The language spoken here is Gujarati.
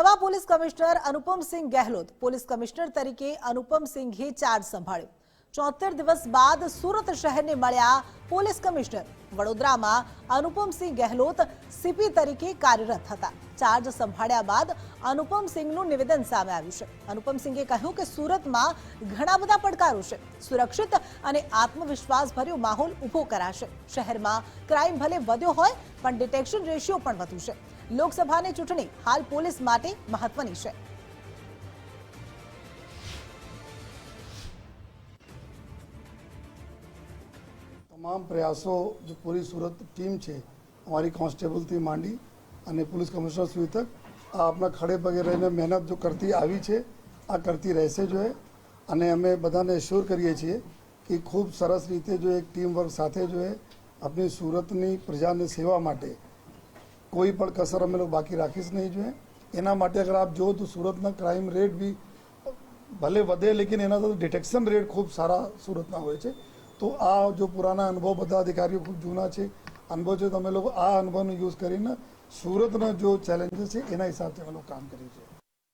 નવા police commissioner Anupamsinh Gahlot police commissioner તરીકે અનુપમસિંઘે ચાર્જ સંભાળ્યો. ચોતેર દિવસ બાદ સુરત શહેરને મળ્યા પોલીસ કમિશનર. વડોદરામાં અનુપમસિંહ ગહેલોત સીપી તરીકે કાર્યરત હતા. ચાર્જ સંભાળ્યા બાદ અનુપમસિંહનું નિવેદન સામે આવ્યું છે. અનુપમસિંહે કહ્યું કે સુરતમાં ઘણા બધા પડકારો છે. સુરક્ષિત અને આત્મવિશ્વાસભર્યો માહોલ ઊભો કરાશે. શહેરમાં ક્રાઇમ ભલે વધ્યો હોય, પણ ડિટેક્શન રેશિયો પણ વધુ છે. લોકસભાની ચૂંટણી હાલ પોલીસ માટે મહત્વની છે. તમામ પ્રયાસો જે પૂરી સુરત ટીમ છે, અમારી કોન્સ્ટેબલથી માંડી અને પોલીસ કમિશનર સુધી તક, આ આપણા ખડે પગે રહીને મહેનત જો કરતી આવી છે, આ કરતી રહેશે જો અને અમે બધાને એશ્યોર કરીએ છીએ કે ખૂબ સરસ રીતે જો એક ટીમ વર્ક સાથે જો આપણી સુરતની પ્રજાની સેવા માટે કોઈ પણ કસર અમે લોકો બાકી રાખીશ નહીં જોઈએ. એના માટે અગર આપ જુઓ તો સુરતના ક્રાઇમ રેટ બી ભલે વધે, લેકિન એના તો ડિટેક્શન રેટ ખૂબ સારા સુરતના હોય છે. તો આ જો પુરાના અનુભવ બધા અધિકારીઓ ખૂબ જૂના છે, અનુભવ છે તમે લોકો આ અનુભવનો યુઝ કરીને સુરતના જો ચેલેન્જીસ છે, એના હિસાબથી અમે લોકો કામ કરીએ છીએ.